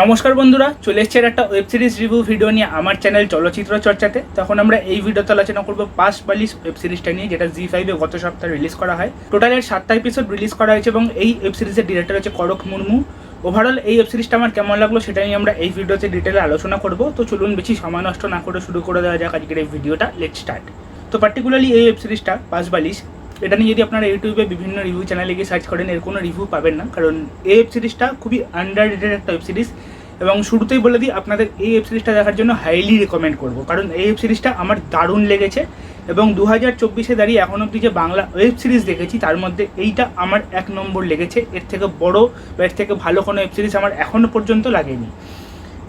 নমস্কার বন্ধুরা, চলে এসছে একটা ওয়েব সিরিজ রিভিউ ভিডিও নিয়ে আমার চ্যানেল চলচ্চিত্র চর্চাতে। তখন আমরা এই ভিডিওতে আলোচনা করব পাস বালিশ ওয়েব সিরিজটা নিয়ে, যেটা জি ফাইভে গত সপ্তাহে রিলিজ করা হয়। টোটালের সাতটা এপিসোড রিলিজ করা হয়েছে এবং এই ওয়েব সিরিজের ডিরেক্টর হচ্ছে করক মুর্মু। ওভারঅল এই ওয়েব সিরিজটা আমার কেমন লাগল সেটা নিয়ে আমরা এই ভিডিওতে ডিটেলে আলোচনা করব। তো চলুন বেশি সময় নষ্ট না করে শুরু করে দেওয়া যাক আজকের এই ভিডিওটা লেট স্টার্ট তো পার্টিকুলারলি এই ওয়েব সিরিজটা পাস বালিশ এটা নিয়ে যদি আপনারা ইউটিউবে বিভিন্ন রিভিউ চ্যানেলে গিয়ে সার্চ করেন, এর কোনো রিভিউ পাবেন না। কারণ এই ওয়েব সিরিজটা খুবই আন্ডার রেটেড একটা ওয়েব সিরিজ এবং শুরুতেই বলে দিই, আপনাদের এই ওয়েব সিরিজটা দেখার জন্য হাইলি রেকমেন্ড করব। কারণ এই ওয়েব সিরিজটা আমার দারুণ লেগেছে এবং দু হাজার চব্বিশে দাঁড়িয়ে এখন অবধি যে বাংলা ওয়েব সিরিজ দেখেছি, তার মধ্যে এইটা আমার এক নম্বর লেগেছে। এর থেকে বড় বা এর থেকে ভালো কোনো ওয়েব সিরিজ আমার এখনও পর্যন্ত লাগেনি।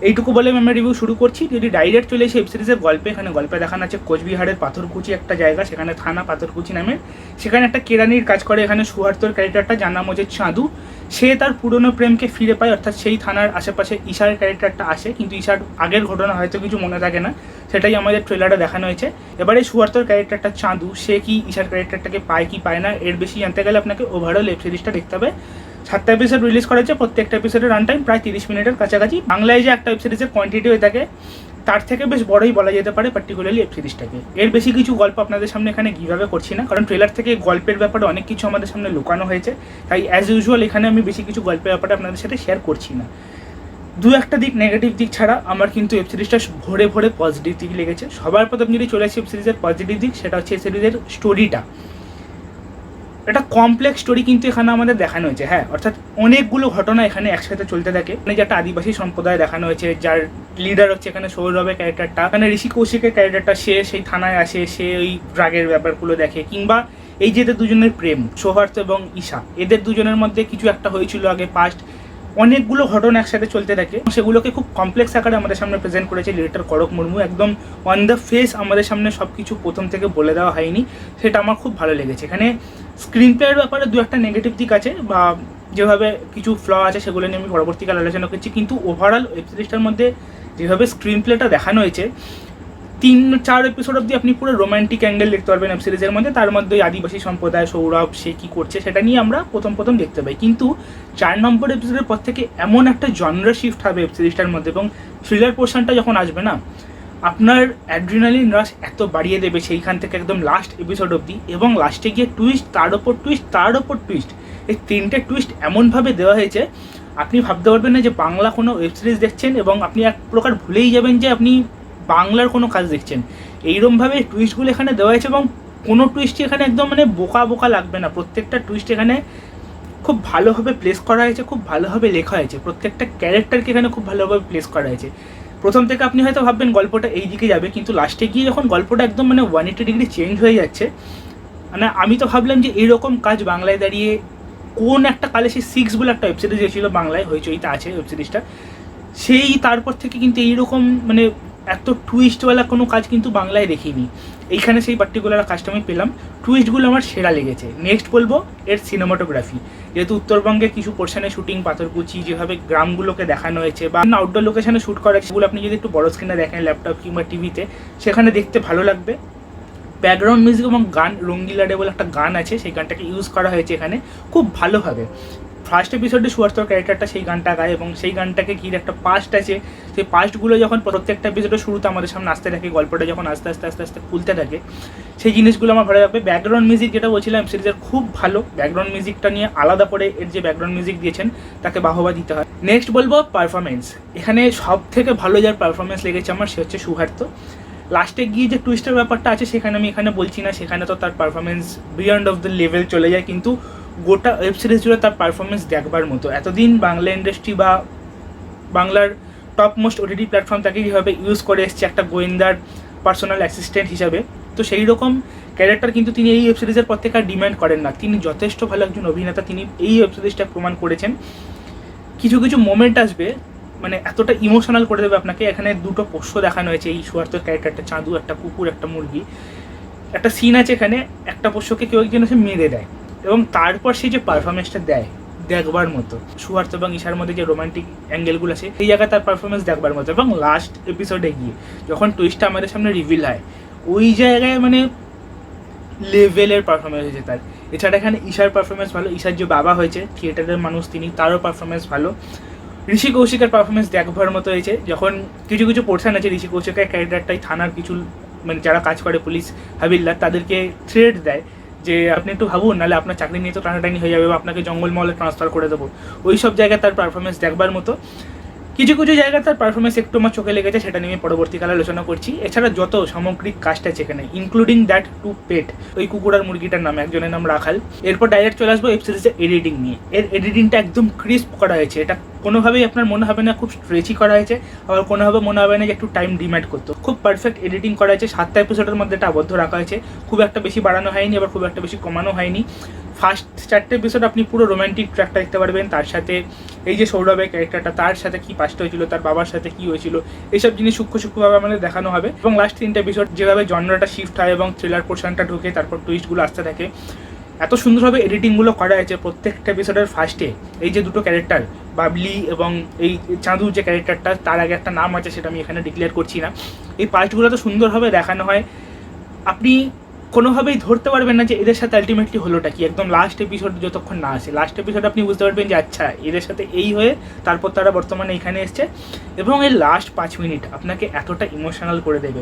এইটুকু বলে আমি আমার রিভিউ শুরু করছি। যদি ডাইরেক্ট চলে এসে সিরিজের গল্পে, এখানে গল্পে দেখানো আছে কোচবিহারের পাথরকুচি একটা জায়গা, সেখানে থানা পাথরকুচি নামে। সেখানে একটা কেরানির কাজ করে, এখানে সুহার্তর ক্যারেক্টারটা যার নাম হচ্ছে চাঁদু। সে তার পুরনো প্রেমকে ফিরে পায়, অর্থাৎ সেই থানার আশেপাশে ঈশার ক্যারেক্টারটা আসে। কিন্তু ঈশার আগের ঘটনা হয়তো কিছু মনে থাকে না, সেটাই আমাদের ট্রেলারে দেখানো হয়েছে। এবারে সুহার্তর ক্যারেক্টারটা চাঁদু, সে কি ঈশার ক্যারেক্টারটাকে পায় কি পায় না, এর বেশি জানতে গেলে আপনাকে ওভারঅল ওয়েব সিরিজটা দেখতে হবে। সাতটা এপিসোড রিলিজ করা হয়েছে প্রত্যেকটা এপিসোডের রান টাইম প্রায় তিরিশ মিনিটের কাছাকাছি। বাংলায় যে একটা ওয়েব সিরিজের কোয়ান্টিটি হয়ে থাকে, তার থেকে বেশ বড়ই বলা যেতে পারে পার্টিকুলারলি ওয়েব সিরিজটাকে এর বেশি কিছু গল্প আপনাদের সামনে এখানে কীভাবে করছি না, কারণ ট্রেলার থেকে গল্পের ব্যাপারে অনেক কিছু আমাদের সামনে লুকানো হয়েছে। তাই অ্যাজ ইউজুয়াল এখানে আমি বেশি কিছু গল্পের ব্যাপারে আপনাদের সাথে শেয়ার করছি না। দু একটা দিক নেগেটিভ দিক ছাড়া, আমার কিন্তু ওয়েব সিরিজটা ভরে ভরে পজিটিভ দিক লেগেছে। সবার প্রথম যদি চলে আসি ওয়েব সিরিজের পজিটিভ দিক, সেটা হচ্ছে সিরিজের স্টোরিটা একটা কমপ্লেক্স স্টোরি কিন্তু এখানে আমাদের দেখানো হয়েছে হ্যাঁ। অর্থাৎ অনেকগুলো ঘটনা এখানে একসাথে চলতে থাকে। মানে যে একটা আদিবাসী সম্প্রদায় দেখানো হয়েছে, যার লিডার হচ্ছে এখানে সৌরভের ক্যারেক্টারটা এখানে ঋষি কৌশিকের ক্যারেক্টারটা সে সেই থানায় আসে, সে ওই ড্রাগের ব্যাপারগুলো দেখে, কিংবা এই যে এদের দুজনের প্রেম সৌহার্থ এবং ঈশা, এদের দুজনের মধ্যে কিছু একটা হয়েছিল আগে পাস্ট অনেকগুলো ঘটনা একসাথে চলতে থাকে। সেগুলোকে খুব কমপ্লেক্স আকারে আমাদের সামনে প্রেজেন্ট করেছে ডিরেক্টর করক মুর্মু। একদম অন দ্য ফেস আমাদের সামনে সব কিছু প্রথম থেকে বলে দেওয়া হয়নি। সেটা আমার খুব ভালো লেগেছে। এখানে স্ক্রিন প্লের ব্যাপারে দু একটা নেগেটিভ দিক আছে বা যেভাবে কিছু ফ্ল আছে সেগুলো নিয়ে আমি পরবর্তীকালে আলোচনা করছি। কিন্তু ওভারঅল ওয়েব সিরিজটার মধ্যে যেভাবে স্ক্রিন প্লেটা দেখানো হয়েছে তিন, চার এপিসোড অব্দি আপনি পুরো রোমান্টিক অ্যাঙ্গেল দেখতে পারবেন ওয়েব সিরিজের মধ্যে। তার মধ্যে আদিবাসী সম্প্রদায়, সৌরভ, সে কী করছে, সেটা নিয়ে আমরা প্রথম প্রথম দেখতে পাই। কিন্তু চার নম্বর এপিসোডের পর থেকে এমন একটা জনরা শিফট হবে ওয়েব সিরিজটার মধ্যে এবং থ্রিলার পোর্শনটা যখন আসবে না, আপনার অ্যাড্রিনালিন রাশ এত বাড়িয়ে দেবে সেইখান থেকে একদম লাস্ট এপিসোড অবধি এবং লাস্টে গিয়ে টুইস্ট তার ওপর টুইস্ট তার ওপর টুইস্ট এই তিনটে টুইস্ট এমনভাবে দেওয়া হয়েছে, আপনি ভাবতে পারবেন না যে বাংলা কোনো ওয়েব সিরিজ দেখছেন এবং আপনি এক প্রকার ভুলেই যাবেন যে আপনি বাংলার কোনো কাজ দেখছেন। এইরমভাবে টুইস্টগুলো এখানে দেওয়া হয়েছে এবং কোনো টুইস্টই এখানে একদম মানে বোকা বোকা লাগবে না। প্রত্যেকটা টুইস্ট এখানে খুব ভালোভাবে প্লেস করা হয়েছে, খুব ভালোভাবে লেখা হয়েছে। প্রত্যেকটা ক্যারেক্টারকে এখানে খুব ভালোভাবে প্লেস করা হয়েছে। প্রথম থেকে আপনি হয়তো ভাববেন গল্পটা এই দিকে যাবে, কিন্তু লাস্টে গিয়ে যখন গল্পটা একদম মানে ওয়ান এইটি ডিগ্রি চেঞ্জ হয়ে যাচ্ছে মানে আমি তো ভাবলাম যে এইরকম কাজ বাংলায় দাঁড়িয়ে কোন একটা কালে সেই সিক্স বলে একটা ওয়েব সিরিজ এসেছিল বাংলায় হইচইতে আছে ওয়েব সিরিজটা সেই তারপর থেকে কিন্তু এইরকম মানে এত টুইস্টওয়ালা কোনো কাজ কিন্তু বাংলায় দেখিনি। এইখানে সেই পার্টিকুলার কাজটা আমি পেলাম। টুইস্টগুলো আমার সেরা লেগেছে। নেক্সট বলব, এর সিনেমাটোগ্রাফি যেহেতু উত্তরবঙ্গে কিছু পোর্শনে শুটিং পাথরকুচি, যেভাবে গ্রামগুলোকে দেখানো হয়েছে বা আউটডোর লোকেশনে শ্যুট করা সেগুলো আপনি যদি একটু বড় স্ক্রিনে দেখেন ল্যাপটপ কিংবা টিভিতে সেখানে দেখতে ভালো লাগবে। ব্যাকগ্রাউন্ড মিউজিক এবং গান রঙ্গিলা বলে একটা গান আছে, সেই গানটাকে ইউজ করা হয়েছে এখানে। খুব ভালোভাবে। ফার্স্ট এপিসোডে সুয়ার্তর ক্যারেক্টারটা সেই গানটা গায় এবং সেই গানটাকে কি একটা পাস্ট আছে, সেই পাস্টগুলো যখন প্রত্যেকটা এপিসোডের শুরুতে আমাদের সামনে আসতে থাকে, গল্পটা যখন আস্তে আস্তে আস্তে আস্তে খুলতে থাকে, সেই জিনিসগুলো আমার ভালো লাগবে। ব্যাকগ্রাউন্ড মিউজিক যেটা বলছিলাম সিরিজের খুব ভালো। ব্যাকগ্রাউন্ড মিউজিকটা নিয়ে আলাদা করে এর যে ব্যাকগ্রাউন্ড মিউজিক দিয়েছেন, তাকে বাহবা দিতে হয়। নেক্সট বলব পারফরমেন্স এখানে সব থেকে ভালো যার পারফরমেন্স লেগেছে আমার, সে হচ্ছে সুহার্ত লাস্টে গিয়ে যে টুইস্টের ব্যাপারটা আছে, সেখানে আমি এখানে বলছি না, সেখানে তো তার performance beyond of the level চলে যায়, কিন্তু গোটা ওয়েব সিরিজ জুড়ে তার পারফরমেন্স দেখবার মতো। এতদিন বাংলা ইন্ডাস্ট্রি বা বাংলার টপ মোস্ট ওটিটি প্ল্যাটফর্ম তাকে কীভাবে ইউজ করে এসছে একটা গোয়েন্দার পার্সোনাল অ্যাসিস্ট্যান্ট হিসাবে, তো সেই রকম ক্যারেক্টার কিন্তু তিনি এই ওয়েব সিরিজের পর থেকে আর ডিমান্ড করেন না। তিনি যথেষ্ট ভালো একজন অভিনেতা, তিনি এই ওয়েব সিরিজটা প্রমাণ করেছেন। কিছু কিছু মোমেন্ট আসবে মানে এতটা ইমোশনাল করে দেবে আপনাকে। এখানে দুটো পোষ্য দেখানো হয়েছে, এই সুয়ার্ত ক্যারেক্টারটা চাঁদু, একটা কুকুর, একটা মুরগি। একটা সিন আছে এখানে, একটা পোষ্যকে কেউ একজন এসে মেরে দেয়। এবং তারপর সেই যে পারফরমেন্সটা দেয়, দেখবার মতো। সুহার্ত এবং ঈশার মধ্যে যে রোমান্টিক অ্যাঙ্গেলগুলো আছে, সেই জায়গায় তার পারফরমেন্স দেখবার মতো। এবং লাস্ট এপিসোডে গিয়ে যখন টুইস্টটা আমাদের সামনে রিভিল হয়, ওই জায়গায় মানে লেভেলের পারফরমেন্স হয়েছে তার। এছাড়া এখানে ঈশার পারফরমেন্স ভালো, ঈশার যে বাবা হয়েছে থিয়েটারের মানুষ তিনি, তারও পারফরমেন্স ভালো। ঋষি কৌশিকের পারফরমেন্স দেখবার মতো হয়েছে। যখন কিছু কিছু পোর্শন আছে, ঋষি কৌশিকের ক্যারেক্টারটাই থানার কিছু মানে যারা কাজ করে, পুলিশ হাবিলদার, তাদেরকে থ্রেড দেয়। যে আপনি একটু ভাবুন, নাহলে আপনার চাকরি নিয়ে তো টানাটানি হয়ে যাবে বা আপনাকে জঙ্গলমহলে ট্রান্সফার করে দেবো। ওই সব জায়গায় তার পারফরমেন্স দেখবার মতো। কিছু কিছু জায়গায় তার পারফরমেন্স একটু আমার চোখে লেগেছে, সেটা নিয়ে পরবর্তীকালে আলোচনা করছি। এছাড়া যত সামগ্রিক কাজটা আছে এখানে ইনক্লুডিং দ্যাট টু পেট ওই কুকুর আর মুরগিটার নাম, একজনের নাম রাখাল। এরপর ডাইরেক্ট চলে আসব ওয়েব সিরিজের এডিটিং নিয়ে। এর এডিটিংটা একদম ক্রিস্প করা হয়েছে। এটা কোনোভাবেই আপনার মনে হবে না, খুব স্ট্রেচি করা হয়েছে। আবার কোনোভাবে মনে হবে না যে একটু টাইম ডিম্যান্ড করতো। খুব পারফেক্ট এডিটিং করা হয়েছে। সাতটা এপিসোডের মধ্যে এটা আবদ্ধ রাখা হয়েছে। খুব একটা বেশি বাড়ানো হয়নি, আবার খুব একটা বেশি কমানো হয়নি। ফার্স্ট চারটে এপিসোড আপনি পুরো রোমান্টিক ট্র্যাকটা দেখতে পারবেন। তার সাথে এই যে সৌরভের ক্যারেক্টারটা তার সাথে কি পাস্ট হয়েছিল, তার বাবার সাথে কি হয়েছিল এইসব জিনিস সূক্ষ্ম সূক্ষ্মভাবে আমাদের দেখানো হবে। এবং লাস্ট তিনটে এপিসোড যেভাবে জনরাটা শিফট হয় এবং থ্রিলার পোর্শনটা ঢুকে, তারপর টুইস্টগুলো আসতে থাকে, এত সুন্দরভাবে এডিটিংগুলো করা হয়েছে প্রত্যেকটা এপিসোডের ফার্স্টে এই যে দুটো ক্যারেক্টার বাবলি এবং এই চাঁদুর যে ক্যারেক্টারটা তার আগে একটা নাম আছে, সেটা আমি এখানে ডিক্লেয়ার করছি না। এই পার্টগুলো তো সুন্দরভাবে দেখানো হয়। আপনি কোনোভাবেই ধরতে পারবেন না যে এদের সাথে আলটিমেটলি হলোটা কি। একদম লাস্ট এপিসোড যতক্ষণ না আসে। লাস্ট এপিসোড আপনি বুঝতে পারবেন যে আচ্ছা এদের সাথে এই হয়ে তারপর তারা বর্তমানে এখানে এসছে এবং এর লাস্ট পাঁচ মিনিট আপনাকে এতটা ইমোশনাল করে দেবে।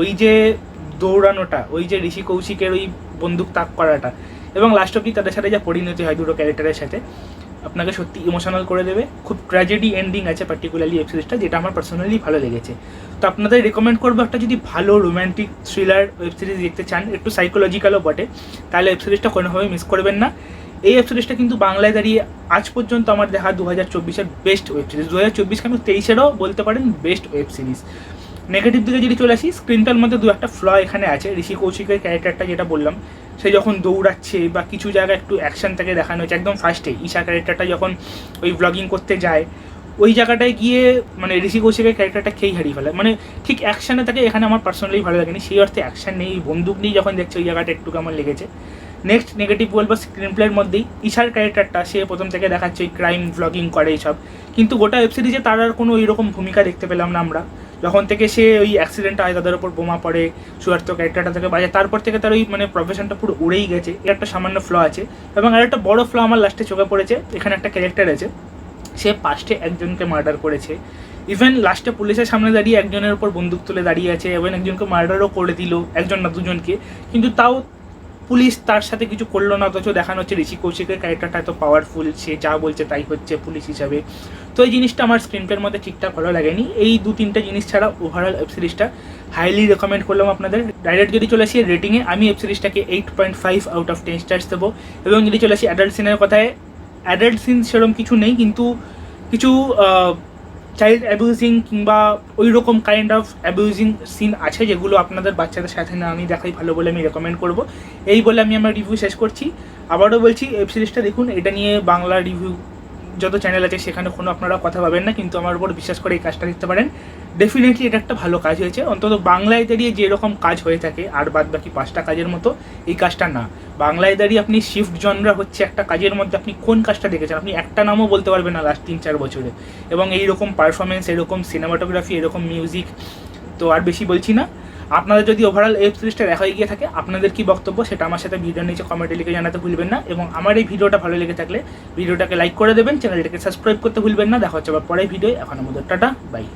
ওই যে দৌড়ানোটা, ওই যে ঋষি কৌশিকের ওই বন্দুক তাক করাটা এবং লাস্ট অব্দি তাদের সাথে যা পরিণতি হয় দুটো ক্যারেক্টারের সাথে, আপনাকে সত্যি ইমোশনাল করে দেবে। খুব ট্র্যাজেডি এন্ডিং আছে পার্টিকুলারলি সিরিজটা যেটা আমার পার্সোনালি ভালো লেগেছে। তো আপনাদের রেকমেন্ড করব একটা যদি ভালো রোম্যান্টিক থ্রিলার ওয়েব সিরিজ দেখতে চান, একটু সাইকোলজিক্যালও বটে, তাহলে ওয়েব সিরিজটা কোনোভাবে মিস করবেন না। এই ওয়েব সিরিজটা কিন্তু বাংলায় দাঁড়িয়ে আজ পর্যন্ত আমার দেখা দু হাজার চব্বিশের বেস্ট ওয়েব সিরিজ দু হাজার চব্বিশ কেন তেইশেরও বলতে পারেন বেস্ট ওয়েব সিরিজ নেগেটিভ দিকে যদি চলে আসি স্ক্রিনটার মধ্যে দু একটা ফ্ল এখানে আছে। ঋষি কৌশিকের ক্যারেক্টারটা যেটা বললাম, সে যখন দৌড়াচ্ছে বা কিছু জায়গায় একটু অ্যাকশন থেকে দেখানো হচ্ছে, একদম ফার্স্টে ঈশা ক্যারেক্টারটা যখন ওই ব্লগিং করতে যায় ওই জায়গাটায় গিয়ে মানে ঋষি কৌশিকের ক্যারেক্টারটা খেয়েই হারিয়ে ফেলে। মানে ঠিক অ্যাকশানে থাকে, এখানে আমার পার্সোনালি ভালো লাগেনি। সেই অর্থে অ্যাকশন নেই, বন্দুক নিয়ে যখন দেখছে ওই জায়গাটা একটু কেমন লেগেছে। নেক্সট নেগেটিভ বলব স্ক্রিন প্লের মধ্যেই ইশার ক্যারেক্টারটা সে প্রথম থেকে দেখাচ্ছে ওই ক্রাইম ব্লগিং করে এইসব। কিন্তু গোটা ওয়েব সিরিজে তার আর কোনো এইরকম ভূমিকা দেখতে পেলাম না আমরা। যখন থেকে সে ওই অ্যাক্সিডেন্ট হয়, তাদের ওপর বোমা পড়ে সুয়ার্থ ক্যারেক্টারটা থেকে বাজে তারপর থেকে তার ওই মানে প্রফেশনটা পুরো উড়েই গেছে। এর একটা সামান্য ফ্ল আছে এবং আর একটা বড় ফ্ল আমার লাস্টে চোখে পড়েছে, এখানে একটা ক্যারেক্টার আছে। সে পাঁচটে একজনকে মার্ডার করেছে। ইভেন লাস্টে পুলিশের সামনে দাঁড়িয়ে একজনের ওপর বন্দুক তুলে দাঁড়িয়ে আছে এবং একজনকে মার্ডারও করে দিল, একজন না দুজনকে। কিন্তু তাও পুলিশ তার সাথে কিছু করল না, অথচ দেখানো হচ্ছে ঋষি কৌশিকের ক্যারেক্টারটা এত পাওয়ারফুল সে যা বলছে তাই হচ্ছে পুলিশ হিসাবে। তো এই জিনিসটা আমার স্ক্রিনটার মধ্যে ঠিকঠাক ভালো লাগেনি। এই দু তিনটে জিনিস ছাড়া ওভারঅল ওয়েব সিরিজটা হাইলি রেকমেন্ড করলাম আপনাদের। ডাইরেক্ট যদি চলে আসি রেটিংয়ে আমি web সিরিজটাকে eight point five out of ten stars দেবো। এবং যদি চলে আসি অ্যাডাল্ট সিনের কথায় অ্যাডাল্ট সিন সেরকম কিছু নেই, কিন্তু কিছু চাইল্ড অ্যাবিউজিং কিংবা ওই রকম কাইন্ড অফ অ্যাবিউজিং সিন আছে যেগুলো আপনাদের বাচ্চাদের সাথে না আমি দেখাই ভালো বলে আমি রেকমেন্ড করব। এই বলে আমি আমার রিভিউ শেষ করছি। আবারও বলছি ওয়েব সিরিজটা দেখুন, এটা নিয়ে বাংলা রিভিউ যত চ্যানেল আছে সেখানে কোনো আপনারা কথা পাবেন না, কিন্তু আমার উপর বিশ্বাস করে এই কাজটা দেখতে পারেন। ডেফিনেটলি এটা একটা ভালো কাজ হয়েছে। অন্তত বাংলায় দাঁড়িয়ে যেরকম কাজ হয়ে থাকে, আর বাদ বাকি পাঁচটা কাজের মতো, এই কাজটা না। বাংলায় দাঁড়িয়ে আপনি শিফট জনরা হচ্ছে একটা কাজের মধ্যে আপনি কোন কাজটা দেখেছেন? আপনি একটা নামও বলতে পারবেন না লাস্ট তিন চার বছরে। এবং এইরকম পারফরমেন্স এরকম সিনেমাটোগ্রাফি এরকম মিউজিক তো আর বেশি বলছি না। আপনাদের যদি ওভারঅল ওয়েব সিরিজটা দেখা গিয়ে থাকে, আপনাদের কি বক্তব্য সেটা আমার সাথে ভিডিও নিচে কমেন্টে লিখে জানাতে ভুলবেন না। এবং আমার এই ভিডিওটা ভালো লেগে থাকলে, ভিডিওটাকে লাইক করে দেবেন চ্যানেলটাকে সাবস্ক্রাইব করতে ভুলবেন না। দেখা হচ্ছে আবার পরের ভিডিও এখন আমাদের টাটা বাই